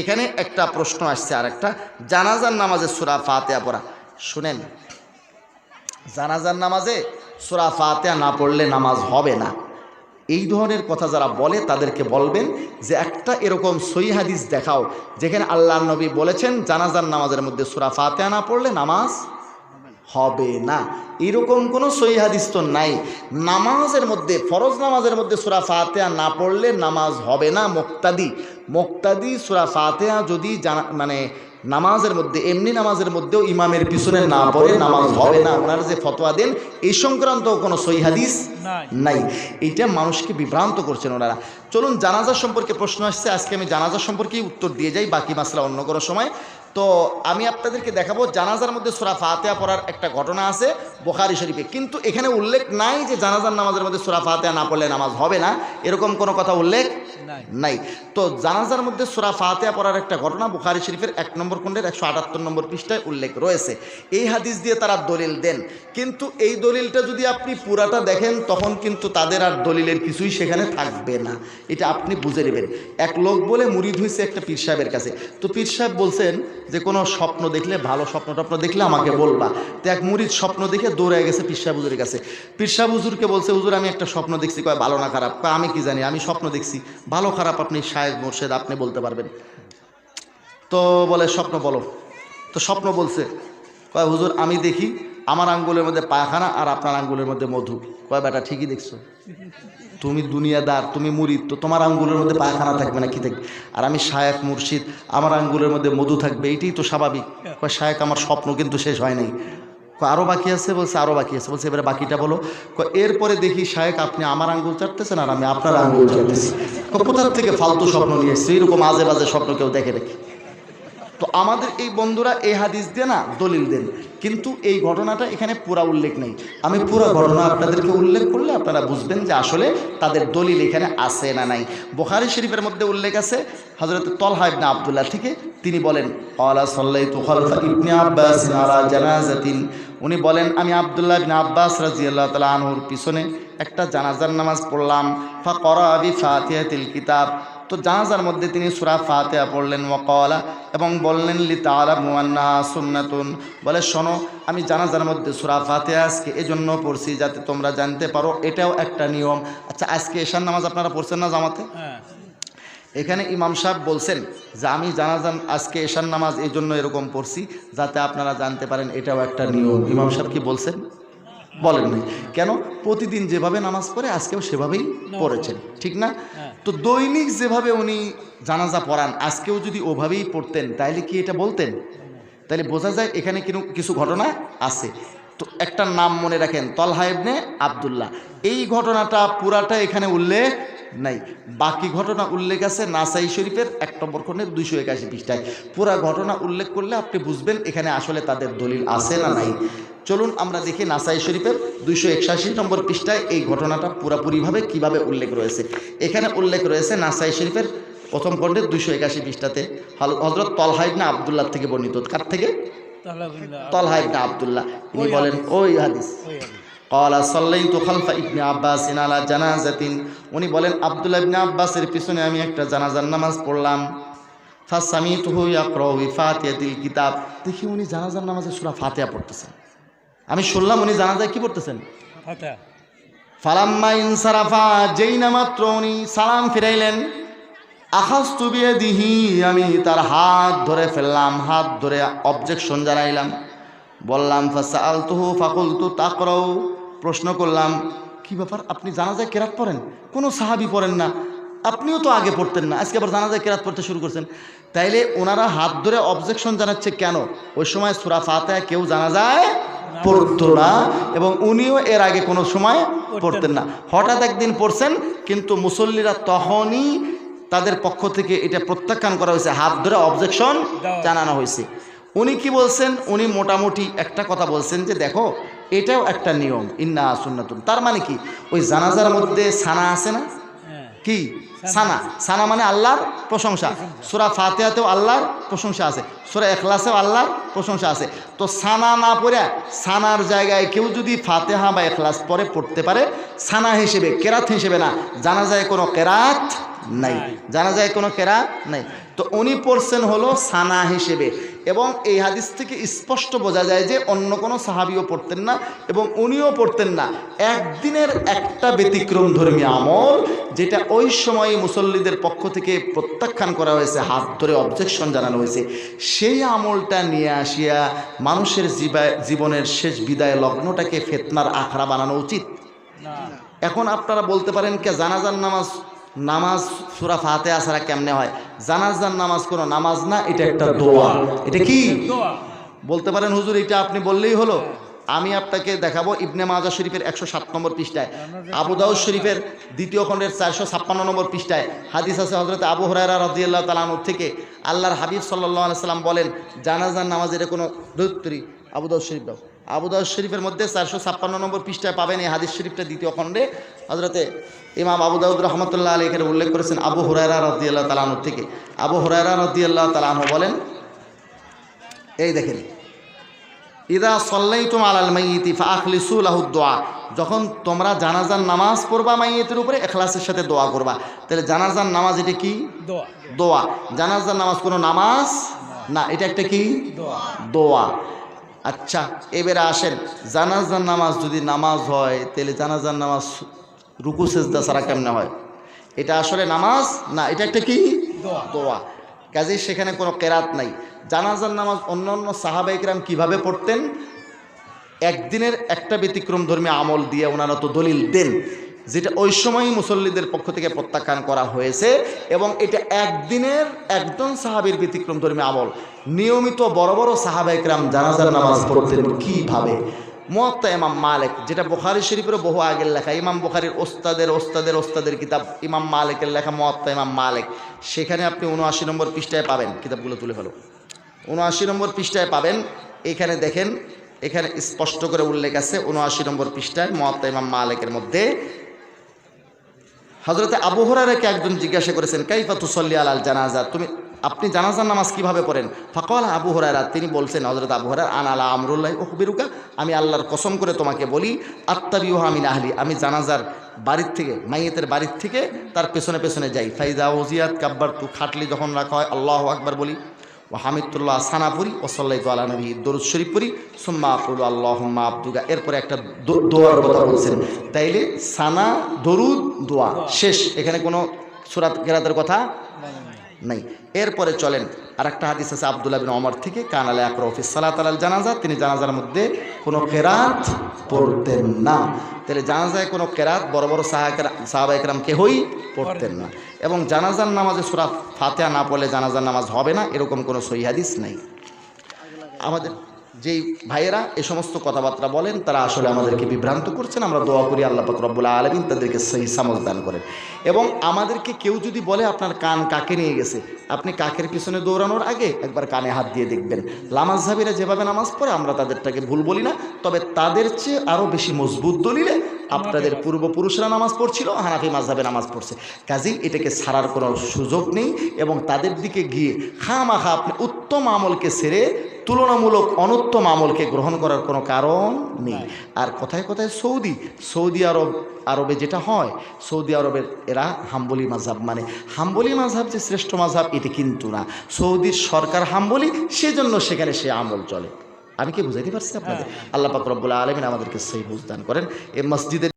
এখানে একটা প্রশ্ন আসছে আর একটা জানাজার নামাজে সুরা ফাতেয়া পড়া। শুনেন, জানাজার নামাজে সুরা ফাতেয়া না পড়লে নামাজ হবে না। এই ধরনের কথা যারা বলে, তাদেরকে বলবেন যে একটা এরকম সই হাদিস দেখাও, যেখানে আল্লাহ নবী বলেছেন, জানাজার নামাজের মধ্যে সুরা ফাতেয়া না পড়লে নামাজ হবে না। এরকম কোনো সই হাদিস তো নাই। নামাজের মধ্যে ফরজ নামাজের মধ্যে সুরা ফাতেহা না পড়লে নামাজ হবে না মোক্তাদি। মোক্তাদি সুরা ফাতেহা যদি জানা মানে নামাজের মধ্যে এমনি নামাজের মধ্যেও ইমামের পিছনে না পড়ে নামাজ হবে না। ওনারা যে ফতোয়া দেন এই সংক্রান্ত কোনো সই হাদিস নাই। নাই। এইটা মানুষকে বিভ্রান্ত করছেন ওনারা। চলুন জানাজা সম্পর্কে প্রশ্ন আসছে। আজকে আমি জানাজা সম্পর্কেই উত্তর দিয়ে যাই বাকি মাসলা অন্য কোনো সময়। তো আমি আপনাদেরকে দেখাবো, জানাজার মধ্যে সোরা ফাতেহা পড়ার একটা ঘটনা আছে বোখারি শরীফে। কিন্তু এখানে উল্লেখ নাই যে জানাজার নামাজের মধ্যে সোরা ফাতেহা না পড়লে নামাজ হবে না। এরকম কোনো কথা উল্লেখ নাই। তো জানাজার মধ্যে সোরা ফাতেহা পড়ার একটা ঘটনা বুখারি শরীফের এক নম্বর খণ্ডের একশো আটাত্তর নম্বর পৃষ্ঠায় উল্লেখ রয়েছে। এই হাদিস দিয়ে তারা দলিল দেন। কিন্তু এই দলিলটা যদি আপনি পুরাটা দেখেন, তখন কিন্তু তাদের আর দলিলের কিছুই সেখানে থাকবে না। এটা আপনি বুঝে নেবেন। এক লোক বলে মুরিদ হয়েছে একটা পীর সাহেবের কাছে। তো পীর সাহেব বলছেন যে, কোনো স্বপ্ন দেখলে, ভালো স্বপ্ন টপ্ন দেখলে আমাকে বলবা। তো এক মুরিদ স্বপ্ন দেখে দৌড়ে গেছে পীর সাহেব হুজুরের কাছে। পীর সাহেব হুজুরকে বলছে, হুজুর, আমি একটা স্বপ্ন দেখছি। কয়, ভালো না খারাপ? আমি কি জানি? আমি স্বপ্ন দেখছি। ভালো, খারাপ আপনি শায়েদ মোর্শেদ, আপনি বলতে পারবেন। তো বলে, স্বপ্ন বলো। তো স্বপ্ন বলছে, কয়, হুজুর, আমি দেখি আমার আঙ্গুলের মধ্যে পায়খানা আর আপনার আঙ্গুলের মধ্যে মধু। কয়, বেটা, ঠিকই দেখছ। তুমি দুনিয়াদার, তুমি মুরিদ, তো তোমার আঙ্গুলের মধ্যে পায়খানা থাকবে না কি থাকবে? আর আমি শায়েক মুর্শিদ, আমার আঙ্গুলের মধ্যে মধু থাকবে এইটাই তো স্বাভাবিক। কয় শায়েক আমার স্বপ্ন কিন্তু শেষ হয় নাই। আরও বাকি আছে? বলছে আরও বাকি আছে। বলছে, এবারে বাকিটা বলো। এরপরে দেখি শায়েক, আপনি আমার আঙ্গুল চাটতেছেন আর আমি আপনার আঙ্গুল চাটতেছি। কোথার থেকে ফালতু স্বপ্ন নিয়ে এসছি? এরকম আজে বাজে স্বপ্ন কেউ দেখে রেখে তো আমাদের এই বন্ধুরা এই হাদিস দিয়ে না, দলিল দেন। কিন্তু এই ঘটনাটা এখানে পুরা উল্লেখ নেই। আমি পুরো ঘটনা আপনাদেরকে উল্লেখ করলে আপনারা বুঝবেন যে আসলে তাদের দলিল এখানে আছে না নাই। বোখারি শরীফের মধ্যে উল্লেখ আছে হজরত তলহা ইবনে আবদুল্লাহ থেকে তিনি বলেন উনি বলেন, আমি আবদুল্লাহ ইবনে আব্বাস রাদিয়াল্লাহু তাআলা আনহুর পিছনে একটা জানাজার নামাজ পড়লাম। ফা করা বি ফাতিহাতিল কিতাব। তো জানাজার মধ্যে তিনি সুরা ফাতেহা পড়লেন ওয়াকলা এবং বললেন লি তালা মুয়ান্না সুন্নাতুন। বলে শোনো আমি জানাজার মধ্যে সুরা ফাতেহা আজকে এজন্য পড়ছি যাতে তোমরা জানতে পারো এটাও একটা নিয়ম। আচ্ছা আজকে এশার নামাজ আপনারা পড়ছেন না জামাতে? হ্যাঁ। এখানে ইমাম সাহেব বলছেন যে আমি জানাজান আজকে এশার নামাজ এই জন্য এরকম পড়ছি যাতে আপনারা জানতে পারেন এটাও একটা নিয়ম। ইমাম সাহেব কি বলছেন? বলেন নাই কেন? প্রতিদিন যেভাবে নামাজ পড়ে আজকেও সেভাবেই পড়েছেন। ঠিক না? হ্যাঁ। তো দৈনিক যেভাবে উনি জানাজা পড়ান, আজকেও যদি ওভাবেই পড়তেন, তাইলে কি এটা বলতেন? তাহলে বোঝা যায় এখানে কিছু ঘটনা আছে। তো একটা নাম মনে রাখেন, তলহা ইবনে আবদুল্লাহ। এই ঘটনাটা পুরাটা এখানে উল্লেখ নাই। বাকি ঘটনা উল্লেখ আছে নাসাই শরীফের এক নম্বর খণ্ডের দুইশো একাশি পৃষ্ঠায়। পুরা ঘটনা উল্লেখ করলে আপনি বুঝবেন এখানে আসলে তাদের দলিল আছে না নাই। চলুন আমরা দেখি নাসাই শরীফের দুইশো একষাশি নম্বর পৃষ্ঠায় এই ঘটনাটা পুরাপুরিভাবে কীভাবে উল্লেখ রয়েছে। এখানে উল্লেখ রয়েছে নাসাই শরীফের প্রথম খণ্ডের দুইশো একাশি পৃষ্ঠাতে হজরত তলহাইবনা আবদুল্লাহ থেকে বর্ণিত। কার থেকে? তাহলে তলহাইবনা আবদুল্লাহ। তিনি বলেন ওই হাদিস। খালফা ইবনে আব্বাস জানাজাতিন। উনি বলেন আব্দুল্লাহ ইবনে আব্বাসের পিছনে আমি একটা জানাজার নামাজ পড়লাম। ইয়াকরাউ কিতাব। দেখি উনি জানাজার নামাজে সূরা ফাতিহা পড়তেছেন। আমি শুনলাম উনি জানাজায় কি পড়তেছেন? ফালাম্মা ইনসারাফা যেই না মাত্র উনি সালাম ফিরাইলেন আখাস তুবিয়ে দিহি আমি তার হাত ধরে ফেললাম হাত ধরে অবজেকশন জানাইলাম। বললাম ফাসা আলতুহু ফাকুল তু তাকরাও প্রশ্ন করলাম কি ব্যাপার? আপনি জানাজায় কেরাত পড়েন? কোনো সাহাবি পড়েন না। আপনিও তো আগে পড়তেন না। আজকে আবার জানাজায় কেরাত পড়তে শুরু করছেন। তাইলে ওনারা হাত ধরে অবজেকশন জানাচ্ছে কেন? ওই সময় সুরা ফাতেহা কেউ জানা যায় পড়তো না এবং উনিও এর আগে কোনো সময় পড়তেন না। হঠাৎ একদিন পড়ছেন কিন্তু মুসল্লিরা তখনই তাদের পক্ষ থেকে এটা প্রত্যাখ্যান করা হয়েছে। হাত ধরে অবজেকশন জানানো হয়েছে। উনি কি বলছেন? উনি মোটামুটি একটা কথা বলছেন যে দেখো এটাও একটা নিয়ম ইন্না সুন্নাতুন। তার মানে কি? ওই জানাজার মধ্যে সানা আছে না? হ্যাঁ। কি? সানা। সানা মানে আল্লাহর প্রশংসা। সুরা ফাতেহাতেও আল্লাহর প্রশংসা আছে। সুরা এখলাসেও আল্লাহর প্রশংসা আছে। তো সানা না পড়ে সানার জায়গায় কেউ যদি ফাতেহা বা এখলাস পরে পড়তে পারে সানা হিসেবে কেরাত হিসেবে না। জানা যায় কোনো কেরাত নাই। জানা যায় কোনো কেরাত নাই। তো উনি পড়ছেন হলো সানা হিসেবে। এবং এই হাদিস থেকে স্পষ্ট বোঝা যায় যে অন্য কোনো সাহাবিও পড়তেন না এবং উনিও পড়তেন না। একদিনের একটা ব্যতিক্রম ধর্মী আমল যেটা ওই সময় মুসল্লিদের পক্ষ থেকে প্রত্যাখ্যান করা হয়েছে হাত ধরে অবজেকশন জানানো হয়েছে। সেই আমলটা নিয়ে আসিয়া মানুষের জীবা- জীবনের শেষ বিদায় লগ্নটাকে ফেতনার আখড়া বানানো উচিত। এখন আপনারা বলতে পারেন কে জানাজার নামাজ নামাজ সুরা ফাতে আসারা কেমনে হয়? জানাজার নামাজ কোনো নামাজ না এটা একটা দোয়া। এটা কি? বলতে পারেন হুজুর এটা আপনি বললেই হলো। আমি আপনাকে দেখাবো ইবনে মাজা শরীফের একশো সাত নম্বর পৃষ্ঠায়। আবু দাউদ শরীফের দ্বিতীয় খণ্ডের চারশো ছাপ্পান্ন নম্বর পৃষ্ঠায়। হাদিস আছে হজরত আবু হরাইরা রাদিয়াল্লাহ তালানুর থেকে। আল্লাহর হাবিব সাল্লাহ সাল্লাম বলেন জানাজার নামাজ এটা কোনো ধৈত্রী আবু দাউদ শরীফ দাও। আবু দাউদ শরীফের মধ্যে চারশো ছাপ্পান্ন নম্বর পৃষ্ঠায় পাবেন এই হাদিস শরীফটা দ্বিতীয় খণ্ডে। হজরতে ইমাম আবু দাউদ রহমতুল্লাহ আলী এখানে উল্লেখ করেছেন আবু হুরায়রা রদিয়াল্লাহ তালানুর থেকে। আবু হুরায়রা রদিয়াল্লাহ তালানু বলেন এই দেখেন ইদা সল্লাই সল্লাইতুম আলাল মাইয়িতি ফাখলিসু লাহু দোয়া যখন তোমরা জানাজার নামাজ পড়বা মাইয়িতের উপরে এখলাসের সাথে দোয়া করবা। তাহলে জানাজার নামাজ এটা কি? দোয়া। দোয়া। জানাজার নামাজ কোনো নামাজ না এটা একটা কি? দোয়া। দোয়া। আচ্ছা এবারে আসেন। জানাজার নামাজ যদি নামাজ হয় তাহলে জানাজার নামাজ রুকু সেজদা ছাড়া কেমনে হয়? এটা আসলে নামাজ? না এটা একটা কি? দোয়া। দোয়া। কাজেই সেখানে কোনো কেরাত নাই। জানাজার নামাজ অন্য অন্য সাহাবাইকরাম কীভাবে পড়তেন? একদিনের একটা ব্যতিক্রম ধর্মী আমল দিয়ে ওনারা তো দলিল দেন। যেটা ওই সময়ই মুসল্লিদের পক্ষ থেকে প্রত্যাখ্যান করা হয়েছে এবং এটা একদিনের একজন সাহাবীর ব্যতিক্রম ধর্মী আমল। নিয়মিত বড় বড় সাহাবাইকরাম জানাজার নামাজ পড়তেন কীভাবে? মোয়াত্তা ইমাম মালিক, যেটা বোখারি শরীফেরও বহু আগের লেখা, ইমাম বোখারির ওস্তাদের ওস্তাদের ওস্তাদের কিতাব, ইমাম মালিকের লেখা মোয়াত্তা ইমাম মালিক। সেখানে আপনি উনআশি নম্বর পৃষ্ঠায় পাবেন, কিতাবগুলো তুলে ফেলো। উনআশি নম্বর পৃষ্ঠায় পাবেন, এখানে দেখেন, এখানে স্পষ্ট করে উল্লেখ আছে, উনআশি নম্বর পৃষ্ঠায় মহাত্মা ইমাম মালিকের মধ্যে হজরতে আবু হরারাকে একজন জিজ্ঞাসা করেছেন, কাইফা তুসল্লি আলাল জানাজা? তুমি, আপনি জানাজার নামাজ কীভাবে পড়েন? ফকল আবু হরারা তিনি বলছেন হজরত আবু হরার আন আলা আমরুল্লাহ ওহবিরুকা আমি আল্লাহর কসম করে তোমাকে বলি আত্মাবিউ আমিন আহলি, আমি জানাজার বাড়ির থেকে, মাইয়েতের বাড়ির থেকে তার পেছনে পেছনে যাই। ফাইজা ওজিয়াত কাব্বার তু খাটলি যখন রাখা হয়, আল্লাহ আকবার বলি। ও হামিদুল্লাহ সানাপুরি ও সাল্লাই তালা নবী দরুদ শরীফ পড়ি সুম্মা আকুল আল্লাহ আব্দুগা এরপরে একটা দোয়ার কথা বলছেন। তাইলে সানা, দরুদ, দোয়া, শেষ। এখানে কোনো সুরাত কেরাতের কথা? নাই। এরপরে চলেন আর একটা হাদিস আছে আবদুল্লাহ বিন অমর থেকে কানালে আকরফিস সালাত আলাল জানাজা তিনি জানাজার মধ্যে কোনো কেরাত পড়তেন না। তাহলে জানাজায় কোনো কেরাত বড় বড় সাহাবা একরাম কেহই পড়তেন না। এবং জানাজার নামাজে সুরা ফাতেহা না পড়লে জানাজার নামাজ হবে না, এরকম কোনো সহি হাদিস নাই। আমাদের যেই ভাইয়েরা এ সমস্ত কথাবার্তা বলেন, তারা আসলে আমাদেরকে বিভ্রান্ত করছেন। আমরা দোয়া করি আল্লাহ রব্বুল আলমিন তাদেরকে সেই সামজ দান করেন। এবং আমাদেরকে কেউ যদি বলে, আপনার কান কাকে নিয়ে গেছে? আপনি কাকের পিছনে দৌড়ানোর আগে একবার কানে হাত দিয়ে দেখবেন। লামাজ সাহাবিরা যেভাবে নামাজ পড়ে, আমরা তাদেরটাকে ভুল বলি না। তবে তাদের চেয়ে আরও বেশি মজবুত দলিলে আপনাদের পূর্বপুরুষরা নামাজ পড়ছিল, হানাফি মাঝহাবে নামাজ পড়ছে। কাজেই এটাকে ছাড়ার কোনো সুযোগ নেই এবং তাদের দিকে গিয়ে খামাখা আপনি উত্তম আমলকে ছেড়ে তুলনামূলক অনুত্তম আমলকে গ্রহণ করার কোনো কারণ নেই। আর কোথায় কোথায় সৌদি সৌদি আরব আরবে যেটা হয় সৌদি আরবের এরা হাম্বলি মাঝহাব মানে হাম্বলি মাঝহাব যে শ্রেষ্ঠ মাঝহাব এটি কিন্তু না। সৌদির সরকার হাম্বলি সেজন্য সেখানে সে আমল চলে। আমি কি বুঝাইতে পারছি আপনাদের? আল্লাহ পাক রব্বুল আলমিন আমাদেরকে সেই বুঝদান করেন। এ মসজিদের